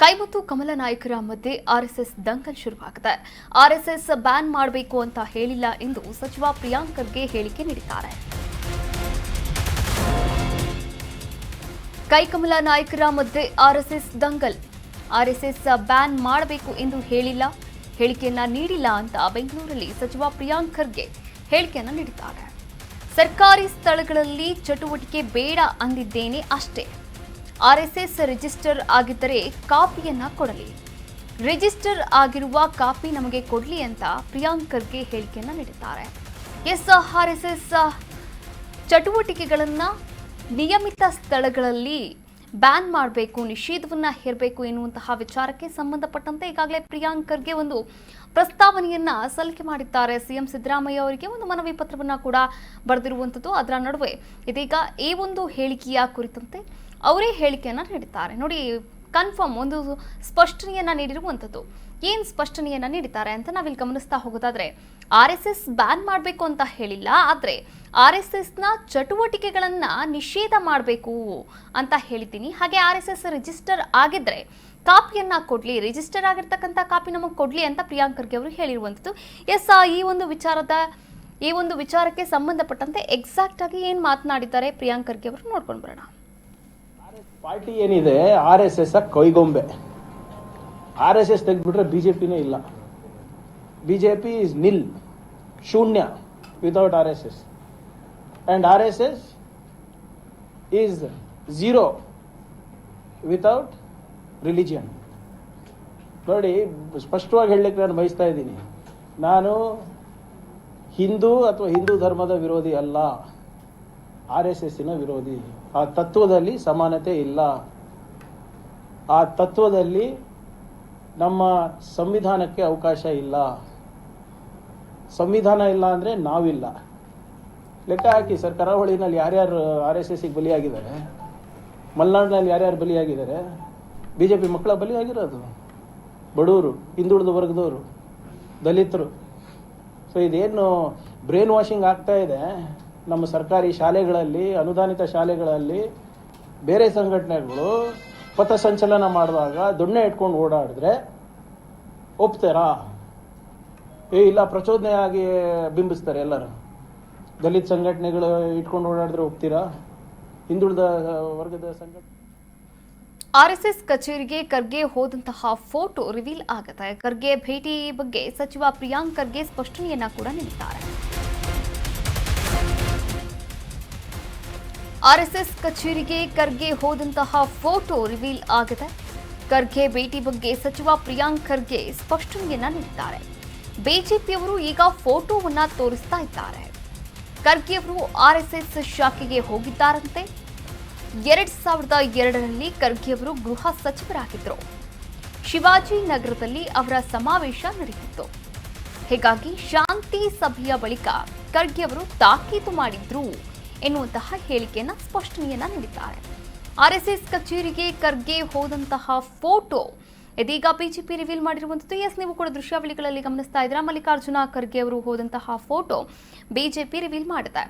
ಕೈ ಮತ್ತು ಕಮಲ ನಾಯಕರ ಮಧ್ಯೆ ಆರ್ಎಸ್ಎಸ್ ದಂಗಲ್ ಶುರುವಾಗಿದೆ. ಆರ್ಎಸ್ಎಸ್ ಬ್ಯಾನ್ ಮಾಡಬೇಕು ಅಂತ ಹೇಳಿಲ್ಲ ಎಂದು ಸಚಿವ ಪ್ರಿಯಾಂಕ್ ಖರ್ಗೆ ಹೇಳಿಕೆ ನೀಡಿದ್ದಾರೆ. ಕೈಕಮಲ ನಾಯಕರ ಮಧ್ಯೆ ಆರ್ಎಸ್ಎಸ್ ದಂಗಲ್. ಆರ್ಎಸ್ಎಸ್ ಬ್ಯಾನ್ ಮಾಡಬೇಕು ಎಂದು ಹೇಳಿಲ್ಲ, ಹೇಳಿಕೆಯನ್ನ ನೀಡಿಲ್ಲ ಅಂತ ಬೆಂಗಳೂರಲ್ಲಿ ಸಚಿವ ಪ್ರಿಯಾಂಕ್ ಖರ್ಗೆ ಹೇಳಿಕೆಯನ್ನ ನೀಡಿದ್ದಾರೆ. ಸರ್ಕಾರಿ ಸ್ಥಳಗಳಲ್ಲಿ ಚಟುವಟಿಕೆ ಬೇಡ ಅಂದಿದ್ದೇನೆ ಅಷ್ಟೇ. ಆರ್ಎಸ್ಎಸ್ ರಿಜಿಸ್ಟರ್ ಆಗಿದ್ದರೆ ಕಾಪಿಯನ್ನ ಕೊಡಲಿ. ರಿಜಿಸ್ಟರ್ ಆಗಿರುವ ಕಾಪಿ ನಮಗೆ ಕೊಡಲಿ ಅಂತ ಪ್ರಿಯಾಂಕ್ ಖರ್ಗೆ ಹೇಳಿಕೆಯನ್ನ ನೀಡಿದ್ದಾರೆ. ಎಸ್ ಆರ್ಎಸ್ಎಸ್ ಚಟುವಟಿಕೆಗಳನ್ನು ನಿಯಮಿತ ಸ್ಥಳಗಳಲ್ಲಿ ಬ್ಯಾನ್ ಮಾಡಬೇಕು, ನಿಷೇಧವನ್ನ ಹೇರಬೇಕು ಎನ್ನುವಂತಹ ವಿಚಾರಕ್ಕೆ ಸಂಬಂಧಪಟ್ಟಂತೆ ಈಗಾಗಲೇ ಪ್ರಿಯಾಂಕ್ ಖರ್ಗೆ ಒಂದು ಪ್ರಸ್ತಾವನೆಯನ್ನ ಸಲ್ಲಿಕೆ ಮಾಡಿದ್ದಾರೆ. ಸಿಎಂ ಸಿದ್ದರಾಮಯ್ಯ ಅವರಿಗೆ ಒಂದು ಮನವಿ ಪತ್ರವನ್ನ ಕೂಡ ಬರೆದಿರುವಂಥದ್ದು. ಅದರ ನಡುವೆ ಇದೀಗ ಈ ಒಂದು ಹೇಳಿಕೆಯ ಕುರಿತಂತೆ ಅವರೇ ಹೇಳಿಕೆಯನ್ನು ನೀಡಿದ್ದಾರೆ. ನೋಡಿ ಕನ್ಫರ್ಮ್ ಒಂದು ಸ್ಪಷ್ಟನೆಯನ್ನು ನೀಡಿರುವಂಥದ್ದು. ಏನು ಸ್ಪಷ್ಟನೆಯನ್ನು ನೀಡಿದ್ದಾರೆ ಅಂತ ನಾವಿಲ್ಲಿ ಗಮನಿಸ್ತಾ ಹೋಗೋದಾದ್ರೆ, ಆರ್ ಎಸ್ ಎಸ್ ಬ್ಯಾನ್ ಮಾಡಬೇಕು ಅಂತ ಹೇಳಿಲ್ಲ, ಆದರೆ ಆರ್ ಎಸ್ ಎಸ್ನ ಚಟುವಟಿಕೆಗಳನ್ನು ನಿಷೇಧ ಮಾಡಬೇಕು ಅಂತ ಹೇಳಿದ್ದೀನಿ. ಹಾಗೆ ಆರ್ ಎಸ್ ಎಸ್ ರಿಜಿಸ್ಟರ್ ಆಗಿದ್ದರೆ ಕಾಪಿಯನ್ನು ಕೊಡಲಿ ರಿಜಿಸ್ಟರ್ ಆಗಿರ್ತಕ್ಕಂಥ ಕಾಪಿ ನಮಗೆ ಕೊಡಲಿ ಅಂತ ಪ್ರಿಯಾಂಕ್ ಖರ್ಗೆ ಅವರು ಹೇಳಿರುವಂಥದ್ದು. ಎಸ್ ಈ ಒಂದು ವಿಚಾರದ, ಈ ಒಂದು ವಿಚಾರಕ್ಕೆ ಸಂಬಂಧಪಟ್ಟಂತೆ ಎಕ್ಸಾಕ್ಟ್ ಆಗಿ ಏನು ಮಾತನಾಡಿದ್ದಾರೆ ಪ್ರಿಯಾಂಕ್ ಖರ್ಗೆ ಅವರು ನೋಡ್ಕೊಂಡು ಬರೋಣ. ಪಾರ್ಟಿ ಏನಿದೆ, ಆರ್ ಎಸ್ ಎಸ್ ಕೈಗೊಂಬೆ. ಆರ್ ಎಸ್ ಎಸ್ ತೆಗೆದ್ಬಿಟ್ರೆ ಬಿಜೆಪಿನೇ ಇಲ್ಲ. ಬಿಜೆಪಿ ಇಸ್ ನಿಲ್ ಶೂನ್ಯ without R S S. And R S S is zero without religion ನೋಡಿ, ಸ್ಪಷ್ಟವಾಗಿ ಹೇಳಲಿಕ್ಕೆ ನಾನು ಬಯಸ್ತಾ ಇದ್ದೀನಿ. ನಾನು ಹಿಂದೂ ಅಥವಾ ಹಿಂದೂ ಧರ್ಮದ ವಿರೋಧಿ ಅಲ್ಲ. ಆರ್ ಎಸ್ ಎಸ್ಸಿನ ವಿರೋಧಿ. ಆ ತತ್ವದಲ್ಲಿ ಸಮಾನತೆ ಇಲ್ಲ. ಆ ತತ್ವದಲ್ಲಿ ನಮ್ಮ ಸಂವಿಧಾನಕ್ಕೆ ಅವಕಾಶ ಇಲ್ಲ. ಸಂವಿಧಾನ ಇಲ್ಲ ಅಂದರೆ ನಾವಿಲ್ಲ. ಲೆಕ್ಕ ಹಾಕಿ ಸರ್, ಕರಾವಳಿನಲ್ಲಿ ಯಾರ್ಯಾರು ಆರ್ ಎಸ್ ಎಸ್ಸಿಗೆ ಬಲಿಯಾಗಿದ್ದಾರೆ, ಮಲೆನಾಡಿನಲ್ಲಿ ಯಾರ್ಯಾರು ಬಲಿಯಾಗಿದ್ದಾರೆ ಬಿ ಜೆ ಪಿ ಮಕ್ಕಳ ಬಲಿಯಾಗಿರೋದು ಬಡವರು ಹಿಂದುಳಿದ ವರ್ಗದವರು, ದಲಿತರು. ಸೊ ಇದೇನು ಬ್ರೈನ್ ವಾಷಿಂಗ್ ಆಗ್ತಾ ಇದೆ? ನಮ್ಮ ಸರ್ಕಾರಿ ಶಾಲೆಗಳಲ್ಲಿ, ಅನುದಾನಿತ ಶಾಲೆಗಳಲ್ಲಿ ಬೇರೆ ಸಂಘಟನೆಗಳು ಪಥಸಂಚಲನ ಮಾಡುವಾಗ ದೊಣ್ಣೆ ಇಟ್ಕೊಂಡು ಓಡಾಡಿದ್ರೆ ಒಪ್ತಾರಾ? ಏ, ಇಲ್ಲ, ಪ್ರಚೋದನೆಯಾಗಿ ಬಿಂಬಿಸ್ತಾರೆ ಎಲ್ಲರೂ. ದಲಿತ ಸಂಘಟನೆಗಳು ಇಟ್ಕೊಂಡು ಓಡಾಡಿದ್ರೆ ಒಪ್ತೀರಾ? ಹಿಂದುಳಿದ ವರ್ಗದ ಸಂಘಟನೆ ಆರ್ಎಸ್ಎಸ್ ಕಚೇರಿಗೆ ಖರ್ಗೆ ಹೋದಂತಹ ಫೋಟೋ ರಿವೀಲ್ ಆಗುತ್ತೆ. ಖರ್ಗೆ ಭೇಟಿ ಬಗ್ಗೆ ಸಚಿವ ಪ್ರಿಯಾಂಕ್ ಖರ್ಗೆ ಸ್ಪಷ್ಟನೆಯನ್ನ ಕೂಡ ನೀಡಿದ್ದಾರೆ. ಆರ್ಎಸ್ಎಸ್ ಕಚೇರಿಗೆ ಖರ್ಗೆ ಹೋದಂತಹ ಫೋಟೋ ರಿವೀಲ್ ಆಗಿದೆ. ಖರ್ಗೆ ಭೇಟಿ ಬಗ್ಗೆ ಸಚಿವ ಪ್ರಿಯಾಂಕ್ ಖರ್ಗೆ ಸ್ಪಷ್ಟನೆಯನ್ನ ನೀಡಿದ್ದಾರೆ. ಬಿಜೆಪಿಯವರು ಈಗ ಫೋಟೋವನ್ನ ತೋರಿಸ್ತಾ ಇದ್ದಾರೆ. ಖರ್ಗೆಯವರು ಆರ್ಎಸ್ಎಸ್ ಶಾಖೆಗೆ ಹೋಗಿದ್ದಾರಂತೆ. ಎರಡ್ ಸಾವಿರದ ಎರಡರಲ್ಲಿ ಖರ್ಗೆಯವರು ಗೃಹ ಸಚಿವರಾಗಿದ್ದರು. ಶಿವಾಜಿ ನಗರದಲ್ಲಿ ಅವರ ಸಮಾವೇಶ ನಡೆಯಿತು. ಹೀಗಾಗಿ ಶಾಂತಿ ಸಭೆಯ ಬಳಿಕ ಖರ್ಗೆಯವರು ತಾಕೀತು ಮಾಡಿದ್ರು. ಎನ್ನುವಂತಹ ಹೇಳಿಕೆಯನ್ನ ಸ್ಪಷ್ಟನೆಯನ್ನ ನೀಡಿದ್ದಾರೆ. ಆರ್ಎಸ್ಎಸ್ ಕಚೇರಿಗೆ ಖರ್ಗೆ ಹೋದಂತಹ ಫೋಟೋ. ಇದೀಗ ಬಿಜೆಪಿ ರಿವೀಲ್ ಮಾಡಿರುವಂತದ್ದು. ಎಸ್, ನೀವು ಕೂಡ ದೃಶ್ಯಾವಳಿಗಳಲ್ಲಿ ಗಮನಿಸ್ತಾ ಇದ್ದೀರಾ? ಮಲ್ಲಿಕಾರ್ಜುನ ಖರ್ಗೆ ಅವರು ಹೋದಂತಹ ಫೋಟೋ ಬಿಜೆಪಿ ರಿವೀಲ್ ಮಾಡಿದೆ.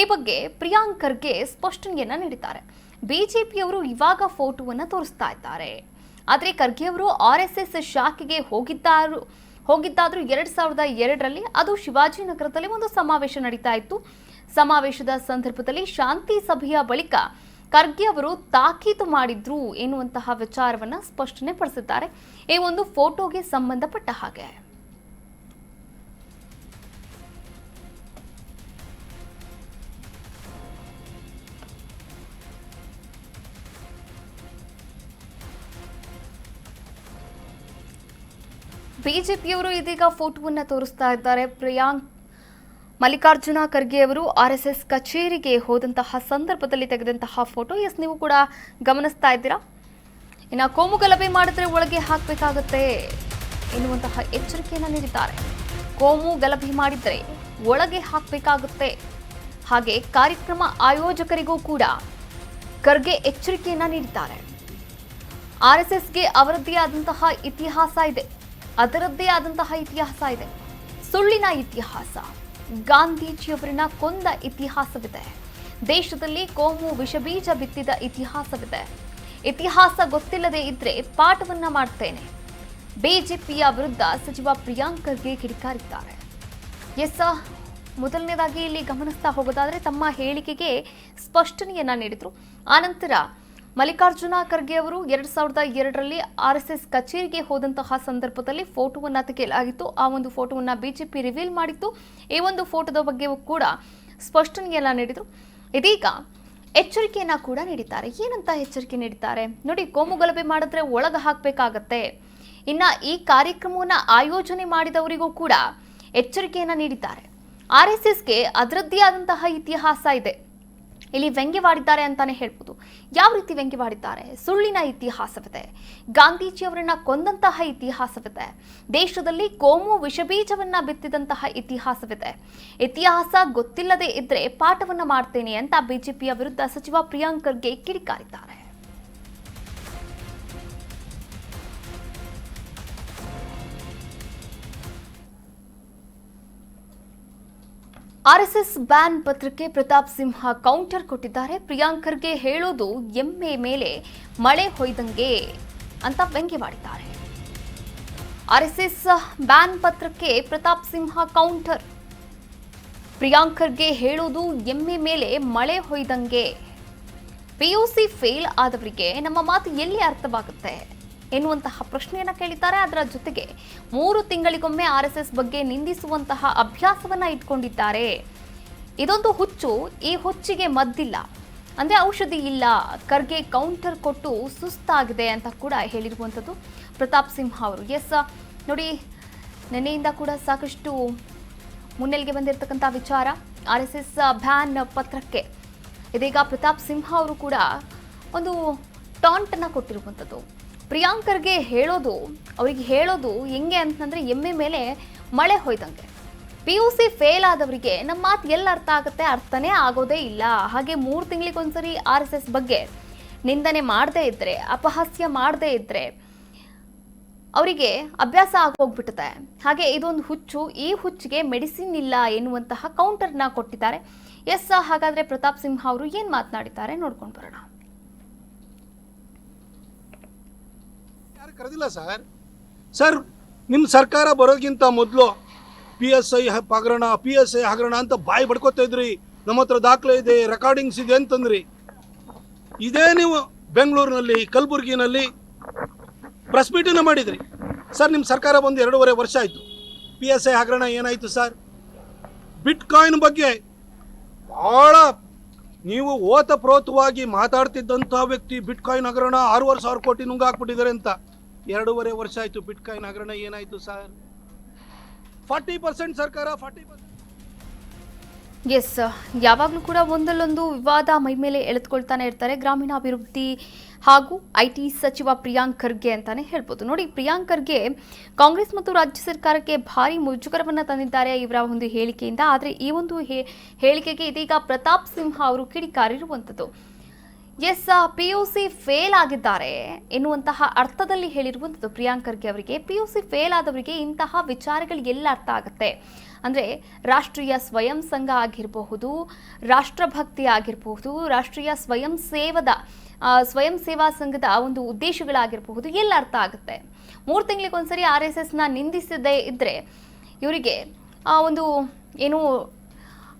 ಈ ಬಗ್ಗೆ ಪ್ರಿಯಾಂಕ್ ಖರ್ಗೆ ಸ್ಪಷ್ಟನೆಯನ್ನ ನೀಡಿದ್ದಾರೆ. ಬಿಜೆಪಿಯವರು ಇವಾಗ ಫೋಟೋವನ್ನ ತೋರಿಸ್ತಾ ಇದ್ದಾರೆ. ಆದರೆ ಖರ್ಗೆ ಅವರು ಆರ್ ಎಸ್ ಎಸ್ ಶಾಖೆಗೆ ಹೋಗಿದ್ದಾರು. ಹೋಗಿದ್ದಾದರೂ ಎರಡು ಸಾವಿರದ ಎರಡರಲ್ಲಿ ಅದು ಶಿವಾಜಿನಗರದಲ್ಲಿ ಒಂದು ಸಮಾವೇಶ ನಡೀತಾ ಇತ್ತು. ಸಮಾವೇಶದ ಸಂದರ್ಭದಲ್ಲಿ ಶಾಂತಿ ಸಭೆಯ ಬಳಿಕ ಖರ್ಗೆ ಅವರು ತಾಕೀತು ಮಾಡಿದ್ರು ಎನ್ನುವಂತಹ ವಿಚಾರವನ್ನ ಸ್ಪಷ್ಟನೆ ಪಡಿಸಿದ್ದಾರೆ. ಈ ಒಂದು ಫೋಟೋಗೆ ಸಂಬಂಧಪಟ್ಟ ಹಾಗೆ. ಬಿಜೆಪಿಯವರು ಇದೀಗ ಫೋಟೋವನ್ನ ತೋರಿಸ್ತಾ ಇದ್ದಾರೆ. ಪ್ರಿಯಾಂಕ್ ಮಲ್ಲಿಕಾರ್ಜುನ ಖರ್ಗೆ ಅವರು ಆರ್ ಎಸ್ ಎಸ್ ಕಚೇರಿಗೆ ಹೋದಂತಹ ಸಂದರ್ಭದಲ್ಲಿ ತೆಗೆದಂತಹ ಫೋಟೋ ಎಸ್, ನೀವು ಕೂಡ ಗಮನಿಸ್ತಾ ಇದ್ದೀರಾ? ಇನ್ನು ಕೋಮು ಗಲಭೆ ಮಾಡಿದ್ರೆ ಒಳಗೆ ಹಾಕಬೇಕಾಗತ್ತೆ ಎನ್ನುವಂತಹ ಎಚ್ಚರಿಕೆಯನ್ನು ನೀಡಿದ್ದಾರೆ. ಕೋಮು ಗಲಭೆ ಮಾಡಿದ್ರೆ ಒಳಗೆ ಹಾಕಬೇಕಾಗುತ್ತೆ. ಹಾಗೆ ಕಾರ್ಯಕ್ರಮ ಆಯೋಜಕರಿಗೂ ಕೂಡ ಖರ್ಗೆ ಎಚ್ಚರಿಕೆಯನ್ನು ನೀಡಿದ್ದಾರೆ. ಆರ್ ಎಸ್ ಎಸ್ಗೆ ಅವರದ್ದೇ ಆದಂತಹ ಇತಿಹಾಸ ಇದೆ. ಅದರದ್ದೇ ಆದಂತಹ ಇತಿಹಾಸ ಇದೆ. ಸುಳ್ಳಿನ ಇತಿಹಾಸ. ಗಾಂಧೀಜಿಯವರನ್ನ ಕೊಂದ ಇತಿಹಾಸವಿದೆ. ದೇಶದಲ್ಲಿ ಕೋಮು ವಿಷಬೀಜ ಬಿತ್ತಿದ ಇತಿಹಾಸವಿದೆ. ಇತಿಹಾಸ ಗೊತ್ತಿಲ್ಲದೆ ಇದ್ರೆ ಪಾಠವನ್ನ ಮಾಡ್ತೇನೆ. ಬಿಜೆಪಿಯ ವಿರುದ್ಧ ಸಚಿವ ಪ್ರಿಯಾಂಕ್ ಖರ್ಗೆ ಕಿಡಿಕಾರಿದ್ದಾರೆ. ಎಸ್ ಮೊದಲನೇದಾಗಿ ಇಲ್ಲಿ ಗಮನಿಸ್ತಾ ಹೋಗೋದಾದ್ರೆ ತಮ್ಮ ಹೇಳಿಕೆಗೆ ಸ್ಪಷ್ಟನೆಯನ್ನ ನೀಡಿದ್ರು. ಆನಂತರ ಮಲ್ಲಿಕಾರ್ಜುನ ಖರ್ಗೆ ಅವರು ಎರಡ್ ಸಾವಿರದ ಎರಡರಲ್ಲಿ ಆರ್ ಎಸ್ ಎಸ್ ಕಚೇರಿಗೆ ಹೋದಂತಹ ಸಂದರ್ಭದಲ್ಲಿ ಫೋಟೋವನ್ನ ತೆಗೆಯಲಾಗಿತ್ತು. ಆ ಒಂದು ಫೋಟೋವನ್ನ ಬಿಜೆಪಿ ರಿವೀಲ್ ಮಾಡಿತ್ತು. ಈ ಒಂದು ಫೋಟೋದ ಬಗ್ಗೆ ಕೂಡ ಸ್ಪಷ್ಟನೆಯನ್ನ ನೀಡಿದ್ರು. ಇದೀಗ ಎಚ್ಚರಿಕೆಯನ್ನ ಕೂಡ ನೀಡಿದ್ದಾರೆ. ಏನಂತ ಎಚ್ಚರಿಕೆ ನೀಡಿದ್ದಾರೆ? ನೋಡಿ, ಕೋಮು ಗಲಭೆ ಮಾಡಿದ್ರೆ ಒಳಗೆ ಹಾಕ್ಬೇಕಾಗತ್ತೆ. ಇನ್ನ ಈ ಕಾರ್ಯಕ್ರಮವನ್ನ ಆಯೋಜನೆ ಮಾಡಿದವರಿಗೂ ಕೂಡ ಎಚ್ಚರಿಕೆಯನ್ನ ನೀಡಿದ್ದಾರೆ. ಆರ್ ಎಸ್ ಎಸ್ಗೆ ಅದರದ್ದೇ ಆದಂತಹ ಇತಿಹಾಸ ಇದೆ. ಇಲ್ಲಿ ವ್ಯಂಗ್ಯವಾಡಿದ್ದಾರೆ ಅಂತಾನೆ ಹೇಳ್ಬೋದು. ಯಾವ ರೀತಿ ವ್ಯಂಗ್ಯವಾಡಿದ್ದಾರೆ? ಸುಳ್ಳಿನ ಇತಿಹಾಸವಿದೆ. ಗಾಂಧೀಜಿಯವರನ್ನ ಕೊಂದಂತಹ ಇತಿಹಾಸವಿದೆ. ದೇಶದಲ್ಲಿ ಕೋಮು ವಿಷಬೀಜವನ್ನ ಬಿತ್ತಿದಂತಹ ಇತಿಹಾಸವಿದೆ. ಇತಿಹಾಸ ಗೊತ್ತಿಲ್ಲದೆ ಇದ್ರೆ ಪಾಠವನ್ನ ಮಾಡ್ತೇನೆ ಅಂತ ಬಿಜೆಪಿಯ ವಿರುದ್ಧ ಸಚಿವ ಪ್ರಿಯಾಂಕರ್ಗೆ ಕಿಡಿಕಾರಿದ್ದಾರೆ. ಆರ್ಎಸ್ಎಸ್ ಬ್ಯಾನ್ ಪತ್ರಕ್ಕೆ ಪ್ರತಾಪ್ ಸಿಂಹ ಕೌಂಟರ್ ಕೊಟ್ಟಿದ್ದಾರೆ. ಪ್ರಿಯಾಂಕರ್ಗೆ ಹೇಳೋದು ಎಮ್ಮೆ ಮೇಲೆ ಮಳೆ ಹೊಯ್ದಂಗೆ ಅಂತ ವ್ಯಂಗ್ಯವಾಡಿದ್ದಾರೆ ಆರ್ಎಸ್ಎಸ್ ಬ್ಯಾನ್ ಪತ್ರಕ್ಕೆ ಪ್ರತಾಪ್ ಸಿಂಹ ಕೌಂಟರ್. ಪ್ರಿಯಾಂಕರ್ಗೆ ಹೇಳೋದು ಎಮ್ಮೆ ಮೇಲೆ ಮಳೆ ಹೊಯ್ದಂಗೆ. ಪಿಯುಸಿ ಫೇಲ್ ಆದವರಿಗೆ ನಮ್ಮ ಮಾತು ಎಲ್ಲಿ ಅರ್ಥವಾಗುತ್ತೆ? ಎನ್ನುವಂತಹ ಪ್ರಶ್ನೆಯನ್ನ ಕೇಳಿದ್ದಾರೆ. ಅದರ ಜೊತೆಗೆ ಮೂರು ತಿಂಗಳಿಗೊಮ್ಮೆ ಆರ್ ಎಸ್ ಎಸ್ ಬಗ್ಗೆ ನಿಂದಿಸುವಂತಹ ಅಭ್ಯಾಸವನ್ನ ಇಟ್ಕೊಂಡಿದ್ದಾರೆ. ಇದೊಂದು ಹುಚ್ಚು, ಈ ಹುಚ್ಚಿಗೆ ಮದ್ದಿಲ್ಲ. ಅಂದ್ರೆ ಔಷಧಿ ಇಲ್ಲ ಖರ್ಗೆ ಕೌಂಟರ್ ಕೊಟ್ಟು ಸುಸ್ತಾಗಿದೆ ಅಂತ ಕೂಡ ಹೇಳಿರುವಂಥದ್ದು ಪ್ರತಾಪ್ ಸಿಂಹ ಅವರು. ಎಸ್ ನೋಡಿ ನೆನೆಯಿಂದ ಕೂಡ ಸಾಕಷ್ಟು ಮುನ್ನೆಲೆಗೆ ಬಂದಿರತಕ್ಕಂಥ ವಿಚಾರ. ಆರ್ ಎಸ್ ಎಸ್ ಬ್ಯಾನ್ ಪತ್ರಕ್ಕೆ. ಇದೀಗ ಪ್ರತಾಪ್ ಸಿಂಹ ಅವರು ಕೂಡ ಒಂದು ಟಾಂಟನ್ನು ಕೊಟ್ಟಿರುವಂಥದ್ದು. ಪ್ರಿಯಾಂಕರ್ಗೆ ಹೇಳೋದು, ಅವರಿಗೆ ಹೇಳೋದು ಹೆಂಗೆ ಅಂತಂದ್ರೆ ಎಮ್ಮೆ ಮೇಲೆ ಮಳೆ ಹೋಯ್ತಂಗೆ ಪಿ ಯು ಸಿ ಫೇಲ್ ಆದವರಿಗೆ ನಮ್ಮ ಮಾತು ಎಲ್ಲಿ ಅರ್ಥ ಆಗುತ್ತೆ ಅರ್ಥನೇ ಆಗೋದೇ ಇಲ್ಲ. ಹಾಗೆ ಮೂರು ತಿಂಗಳಿಗೊಂದ್ಸರಿ ಆರ್ ಎಸ್ ಎಸ್ ಬಗ್ಗೆ ನಿಂದನೆ ಮಾಡದೇ ಇದ್ದರೆ ಅಪಹಾಸ್ಯ ಮಾಡದೇ ಇದ್ದರೆ ಅವರಿಗೆ ಅಭ್ಯಾಸ ಆಗೋಗ್ಬಿಡುತ್ತೆ ಹಾಗೆ ಇದೊಂದು ಹುಚ್ಚು, ಈ ಹುಚ್ಚಿಗೆ ಮೆಡಿಸಿನ್ ಇಲ್ಲ ಎನ್ನುವಂತಹ ಕೌಂಟರ್ನ ಕೊಟ್ಟಿದ್ದಾರೆ. ಎಸ್, ಹಾಗಾದ್ರೆ ಪ್ರತಾಪ್ ಸಿಂಹ ಅವರು ಏನು ಮಾತನಾಡಿದ್ದಾರೆ ನೋಡ್ಕೊಂಡು ಬರೋಣ. ಕರೆದಿಲ್ಲ ಸರ್. ಸರ್ ನಿಮ್ಮ ಸರ್ಕಾರ ಬರೋಕ್ಕಿಂತ ಮೊದಲು ಪಿ ಎಸ್ ಐ ಹಗರಣ ಪಿ ಎಸ್ ಐ ಹಗರಣ ಅಂತ ಬಾಯಿ ಬಡ್ಕೋತಾ ಇದ್ರಿ. ನಮ್ಮ ಹತ್ರ ದಾಖಲೆ ಇದೆ ರೆಕಾರ್ಡಿಂಗ್ಸ್ ಇದೆ ಅಂತಂದ್ರಿ. ಇದೇ ನೀವು ಬೆಂಗಳೂರಿನಲ್ಲಿ, ಕಲಬುರಗಿನಲ್ಲಿ ಪ್ರೆಸ್ ಮೀಟನ್ನು ಮಾಡಿದ್ರಿ. ಸರ್ ನಿಮ್ಮ ಸರ್ಕಾರ ಬಂದು ಎರಡೂವರೆ ವರ್ಷ ಆಯಿತು. ಪಿ ಎಸ್ ಐ ಹಗರಣ ಏನಾಯಿತು ಸರ್? ಬಿಟ್ ಕಾಯಿನ್ ಬಗ್ಗೆ ಭಾಳ ನೀವು ಓತಪ್ರೋತವಾಗಿ ಮಾತಾಡ್ತಿದ್ದಂಥ ವ್ಯಕ್ತಿ ಬಿಟ್ ಕಾಯಿನ್ ಹಗರಣ ಆರೂವರೆ ಸಾವಿರ ಕೋಟಿ ನುಂಗಾಕ್ಬಿಟ್ಟಿದ್ದಾರೆ ಅಂತ. ಎರಡೂವರೆ ವರ್ಷ ಆಯಿತು ಬಿಟ್ಕಾಯಿನ್ ಹಗರಣ ಏನಾಯಿತು ಸರ್? ಫಾರ್ಟಿ ಪರ್ಸೆಂಟ್ ಸರ್ಕಾರ ಫಾರ್ಟಿ ಪರ್ಸೆಂಟ್ ಎಸ್ ಯಾವಾಗಲೂ ಕೂಡ ಒಂದಲ್ಲೊಂದು ವಿವಾದ ಮೈ ಮೇಲೆ ಎಳೆದುಕೊಳ್ತಾನೆ ಇರ್ತಾರೆ ಗ್ರಾಮೀಣಾಭಿವೃದ್ಧಿ ಹಾಗೂ ಐ ಟಿ ಸಚಿವ ಪ್ರಿಯಾಂಕ್ ಖರ್ಗೆ ಅಂತಾನೆ ಹೇಳ್ಬೋದು. ನೋಡಿ, ಪ್ರಿಯಾಂಕ್ ಖರ್ಗೆ ಕಾಂಗ್ರೆಸ್ ಮತ್ತು ರಾಜ್ಯ ಸರ್ಕಾರಕ್ಕೆ ಭಾರಿ ಮುಜುಗರವನ್ನು ತಂದಿದ್ದಾರೆ ಇವರ ಒಂದು ಹೇಳಿಕೆಯಿಂದ. ಆದರೆ ಈ ಒಂದು ಹೇಳಿಕೆಗೆ ಇದೀಗ ಪ್ರತಾಪ್ ಸಿಂಹ ಅವರು ಕಿಡಿಕಾರಿರುವಂಥದ್ದು. S P U C fail ಆಗಿದ್ದಾರೆ ಎನ್ನುವಂತಹ ಅರ್ಥದಲ್ಲಿ ಹೇಳಿರುವಂಥದ್ದು ಪ್ರಿಯಾಂಕ್ ಖರ್ಗೆ ಅವರಿಗೆ. ಪಿ ಯು ಸಿ ಫೇಲ್ ಆದವರಿಗೆ ಇಂತಹ ವಿಚಾರಗಳು ಎಲ್ಲ ಅರ್ಥ ಆಗುತ್ತೆ. ಅಂದರೆ ರಾಷ್ಟ್ರೀಯ ಸ್ವಯಂ ಸಂಘ ಆಗಿರಬಹುದು, ರಾಷ್ಟ್ರಭಕ್ತಿ ಆಗಿರಬಹುದು, ರಾಷ್ಟ್ರೀಯ ಸ್ವಯಂ ಸೇವದ ಸ್ವಯಂ ಸೇವಾ ಸಂಘದ ಒಂದು ಉದ್ದೇಶಗಳಾಗಿರಬಹುದು, ಎಲ್ಲ ಅರ್ಥ ಆಗುತ್ತೆ. ಮೂರು ತಿಂಗಳಿಗೊಂದ್ಸರಿ ಆರ್ ಎಸ್ ಎಸ್ನ ನಿಂದಿಸದೇ ಇದ್ದರೆ ಇವರಿಗೆ ಒಂದು, ಏನು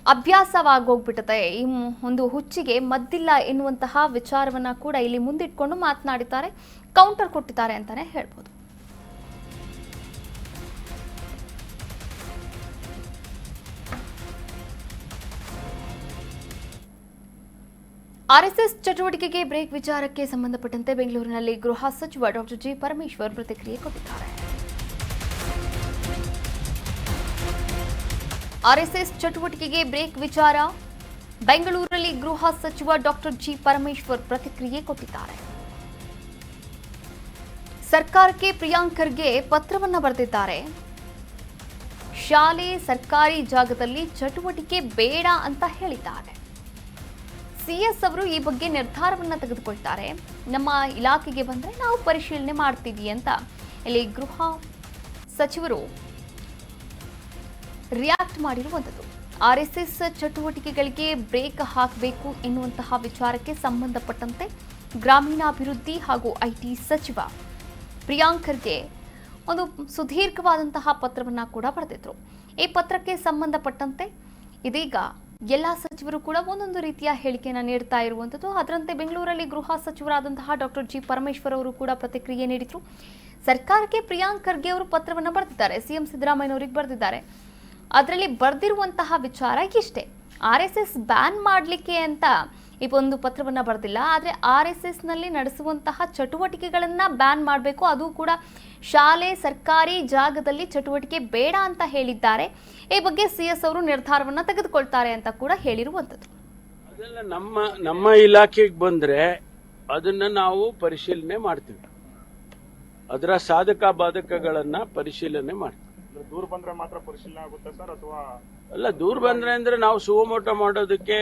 ಅಭ್ಯಾಸವಾಗೋಗ್ಬಿಟ್ಟತೆ ಈ ಒಂದು ಹುಚ್ಚಿಗೆ ಮದ್ದಿಲ್ಲ ಎನ್ನುವಂತಹ ವಿಚಾರವನ್ನ ಕೂಡ ಇಲ್ಲಿ ಮುಂದಿಟ್ಕೊಂಡು ಮಾತನಾಡಿದ್ದಾರೆ. ಕೌಂಟರ್ ಕೊಟ್ಟಿದ್ದಾರೆ ಅಂತಾನೆ ಹೇಳ್ಬೋದು. ಆರ್ಎಸ್ಎಸ್ ಚಟುವಟಿಕೆಗೆ ಬ್ರೇಕ್ ವಿಚಾರಕ್ಕೆ ಸಂಬಂಧಪಟ್ಟಂತೆ ಬೆಂಗಳೂರಿನಲ್ಲಿ ಗೃಹ ಸಚಿವ ಡಾಕ್ಟರ್ ಜಿ ಪರಮೇಶ್ವರ್ ಪ್ರತಿಕ್ರಿಯೆ ಕೊಟ್ಟಿದ್ದಾರೆ. ಆರ್ಎಸ್ಎಸ್ ಚಟುವಟಿಕೆಗೆ ಬ್ರೇಕ್ ವಿಚಾರ. ಬೆಂಗಳೂರಲ್ಲಿ ಗೃಹ ಸಚಿವ ಡಾಕ್ಟರ್ ಜಿ ಪರಮೇಶ್ವರ್ ಪ್ರತಿಕ್ರಿಯೆ ಕೊಟ್ಟಿದ್ದಾರೆ. ಸರ್ಕಾರಕ್ಕೆ ಪ್ರಿಯಾಂಕ್ ಖರ್ಗೆ ಪತ್ರವನ್ನ ಬರೆದಿದ್ದಾರೆ. ಶಾಲೆ ಸರ್ಕಾರಿ ಜಾಗದಲ್ಲಿ ಚಟುವಟಿಕೆ ಬೇಡ ಅಂತ ಹೇಳಿದ್ದಾರೆ. ಸಿಎಸ್ ಅವರು ಈ ಬಗ್ಗೆ ನಿರ್ಧಾರವನ್ನ ತೆಗೆದುಕೊಳ್ತಾರೆ. ನಮ್ಮ ಇಲಾಖೆಗೆ ಬಂದರೆ ನಾವು ಪರಿಶೀಲನೆ ಮಾಡ್ತೀವಿ ಅಂತ ಇಲ್ಲಿ ಗೃಹ ಸಚಿವರು ರಿಯಾಕ್ಟ್ ಮಾಡಿರುವಂಥದ್ದು. ಎಸ್ ಚಟುವಟಿಕೆಗಳಿಗೆ ಬ್ರೇಕ್ ಹಾಕಬೇಕು ಎನ್ನುವಂತಹ ವಿಚಾರಕ್ಕೆ ಸಂಬಂಧಪಟ್ಟಂತೆ ಗ್ರಾಮೀಣಾಭಿವೃದ್ಧಿ ಹಾಗೂ ಐಟಿ ಸಚಿವ ಪ್ರಿಯಾಂಕರ್ಗೆ ಒಂದು ಸುದೀರ್ಘವಾದಂತಹ ಪತ್ರವನ್ನ ಕೂಡ ಬರೆದಿದ್ರು. ಈ ಪತ್ರಕ್ಕೆ ಸಂಬಂಧಪಟ್ಟಂತೆ ಇದೀಗ ಎಲ್ಲ ಸಚಿವರು ಕೂಡ ಒಂದೊಂದು ರೀತಿಯ ಹೇಳಿಕೆಯನ್ನು ನೀಡ್ತಾ ಇರುವಂಥದ್ದು. ಅದರಂತೆ ಬೆಂಗಳೂರಲ್ಲಿ ಗೃಹ ಸಚಿವರಾದಂತಹ ಡಾಕ್ಟರ್ ಜಿ ಪರಮೇಶ್ವರ್ ಅವರು ಕೂಡ ಪ್ರತಿಕ್ರಿಯೆ ನೀಡಿದರು. ಸರ್ಕಾರಕ್ಕೆ ಪ್ರಿಯಾಂಕ್ ಖರ್ಗೆ ಅವರು ಪತ್ರವನ್ನು ಬರೆದಿದ್ದಾರೆ. ಸಿಎಂ ಸಿದ್ದರಾಮಯ್ಯನವರಿಗೆ ಬರೆದಿದ್ದಾರೆ. ಅದರಲ್ಲಿ ಬರೆದಿರುವಂತಹ ವಿಚಾರ ಇಷ್ಟೇ. ಆರ್ ಎಸ್ ಎಸ್ ಬ್ಯಾನ್ ಮಾಡಲಿಕ್ಕೆ ಅಂತ ಈ ಒಂದು ಪತ್ರವನ್ನು ಬರೆದಿಲ್ಲ, ಆದರೆ ಆರ್ ಎಸ್ ಎಸ್ನಲ್ಲಿ ನಡೆಸುವಂತಹ ಚಟುವಟಿಕೆಗಳನ್ನು ಬ್ಯಾನ್ ಮಾಡಬೇಕು. ಅದು ಕೂಡ ಶಾಲೆ, ಸರ್ಕಾರಿ ಜಾಗದಲ್ಲಿ ಚಟುವಟಿಕೆ ಬೇಡ ಅಂತ ಹೇಳಿದ್ದಾರೆ. ಈ ಬಗ್ಗೆ ಸಿ ಎಸ್ ಅವರು ನಿರ್ಧಾರವನ್ನು ತೆಗೆದುಕೊಳ್ತಾರೆ ಅಂತ ಕೂಡ ಹೇಳಿರುವಂಥದ್ದು. ಅದೆಲ್ಲ ನಮ್ಮ ನಮ್ಮ ಇಲಾಖೆಗೆ ಬಂದರೆ ಅದನ್ನು ನಾವು ಪರಿಶೀಲನೆ ಮಾಡ್ತೀವಿ. ಅದರ ಸಾಧಕ ಬಾಧಕಗಳನ್ನು ಪರಿಶೀಲನೆ ಮಾಡ್ತೀವಿ. ದೂರ ಬಂದ್ರೆ ಮಾತ್ರ ಪರಿಶೀಲನೆ ಆಗುತ್ತೆ ಸರ್ ಅಥವಾ ಅಲ್ಲ ದೂರ ಬಂದ್ರೆ ಅಂದ್ರೆ ನಾವು ಸುವಮೋಟ ಮಾಡೋದಕ್ಕೆ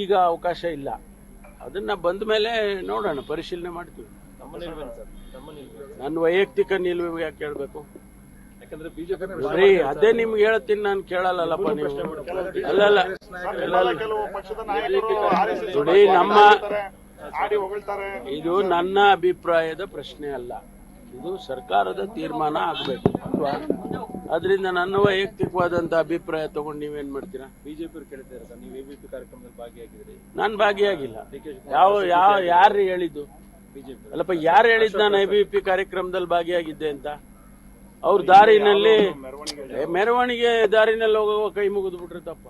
ಈಗ ಅವಕಾಶ ಇಲ್ಲ. ಅದನ್ನ ಬಂದ ಮೇಲೆ ನೋಡೋಣ ಪರಿಶೀಲನೆ ಮಾಡ್ತೀವಿ. ನನ್ನ ವೈಯಕ್ತಿಕ ನಿಲುವು ಯಾಕೆ ಹೇಳ್ಬೇಕು? ಯಾಕಂದ್ರೆ ಬಿಜೆಪಿ ನೋಡ್ರಿ ಅದೇ ನಿಮ್ಗೆ ಹೇಳ್ತೀನಿ ನಾನು ಕೇಳಲ್ಲಪ್ಪ ನೀವು. ಅಲ್ಲಲ್ಲ ಅಲ್ಲಲ್ಲ. ಕೆಲವು ಪಕ್ಷದ ನಾಯಕರು ನೋಡಿ ನಮ್ಮ ಆಡಿ ಹೊಗಳ್ತಾರೆ. ಇದು ನನ್ನ ಅಭಿಪ್ರಾಯದ ಪ್ರಶ್ನೆ ಅಲ್ಲ. ಇದು ಸರ್ಕಾರದ ತೀರ್ಮಾನ ಆಗಬೇಕು ಅಲ್ವಾ? ಅದರಿಂದ ನನ್ನ ವೈಯಕ್ತಿಕವಾದಂತ ಅಭಿಪ್ರಾಯ ತಗೊಂಡು ನೀವೇನ್ ಮಾಡ್ತೀರಾ? ಬಿಜೆಪಿ ಕೇಳ್ತಾರೆ ಸರ್ ನೀವು ಎಬಿಪಿ ಕಾರ್ಯಕ್ರಮದಲ್ಲಿ ಭಾಗಿಯಾಗಿದ್ರಿ ನಾನು ಭಾಗಿಯಾಗಿಲ್ಲ. ಯಾವ ಯಾವ ಯಾರು ಹೇಳಿದ್ದು? ಬಿಜೆಪಿ. ಅಲ್ಲಪ್ಪ ಯಾರು ಹೇಳಿದ್ ನಾನು ಎಬಿಪಿ ಬಿ ಪಿ ಕಾರ್ಯಕ್ರಮದಲ್ಲಿ ಭಾಗಿಯಾಗಿದ್ದೆ ಅಂತ? ಅವ್ರ ದಾರಿನಲ್ಲಿ ಮೆರವಣಿಗೆ ಮೆರವಣಿಗೆ ದಾರಿನಲ್ಲಿ ಹೋಗುವ ಕೈ ಮುಗಿದು ಬಿಟ್ರೆ ತಪ್ಪ.